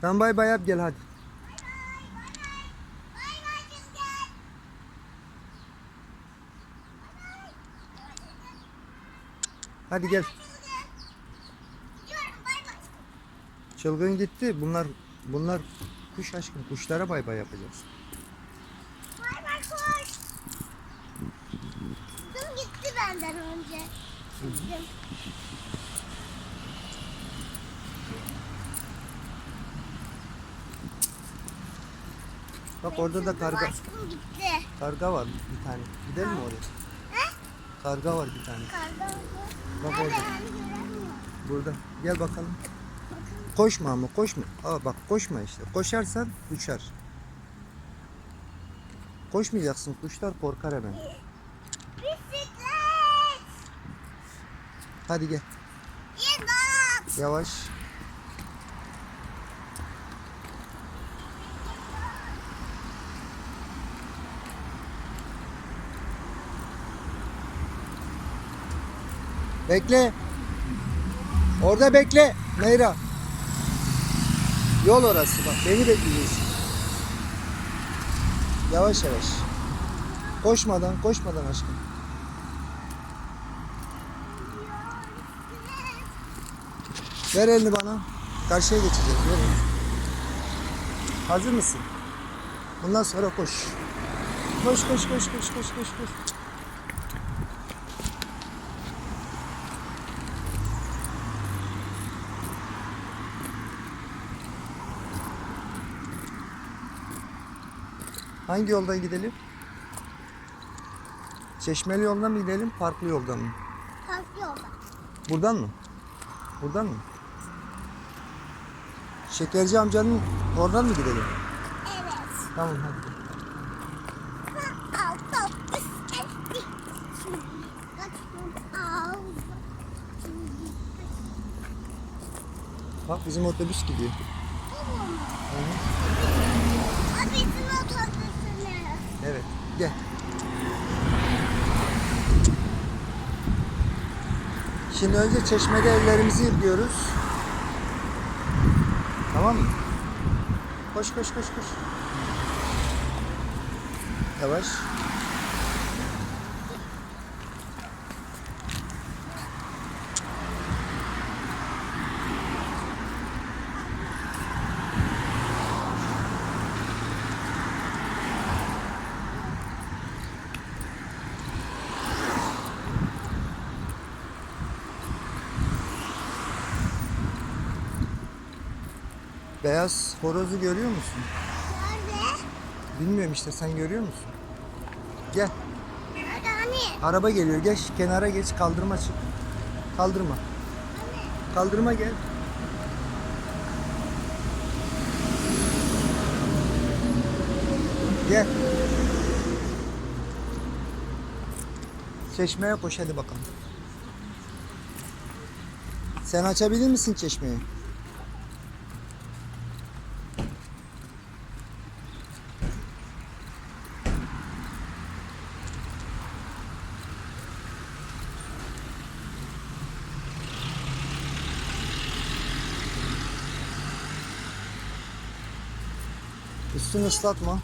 Tamam bay bay yap gel hadi. Hadi gel. Çılgın gitti. Bunlar bunlar kuş aşkım. Kuşlara bay bay yapacağız. Bay bay koş. Dün gitti benden önce. Dün. Bak orada da karga Aşkım gitti. karga var bir tane. Gidelim mi oraya? He? Karga var bir tane. Karga oldu. Bak orada. göremiyorum. Burada. Gel bakalım. Koşma ama koşma. Aa bak koşma işte. Koşarsan uçar. Koşmayacaksın. Kuşlar korkar hemen. Bisiklet. Hadi gel. Yavaş. Bekle. Orada bekle. Meyra. Yol orası bak. Beni bekleyeceksin. Yavaş yavaş. Koşmadan, koşmadan aşkım. Ver elini bana. Karşıya geçeceğiz. Ver elini. Hazır mısın? Bundan sonra koş. Koş koş koş koş koş koş koş. Hangi yoldan gidelim? Çeşmeli yoldan mı gidelim, parklı yoldan mı? Farklı yolda. Buradan mı? Buradan mı? Şekerci amcanın oradan mı gidelim? Evet. Tamam hadi. Bak bizim otobüs gidiyor. O bizim otobüsünü. Evet. Gel. Şimdi önce çeşmede ellerimizi yıkıyoruz. Tamam mı? Koş koş koş koş. Yavaş. Beyaz horozu görüyor musun? Nerede? Bilmiyorum işte sen görüyor musun? Gel. Nerede hani? Araba geliyor. Geç kenara geç kaldırma çık. Kaldırma. Kaldırma gel. Gel. Çeşmeye koş hadi bakalım. Sen açabilir misin çeşmeyi? Üstünü ıslatma.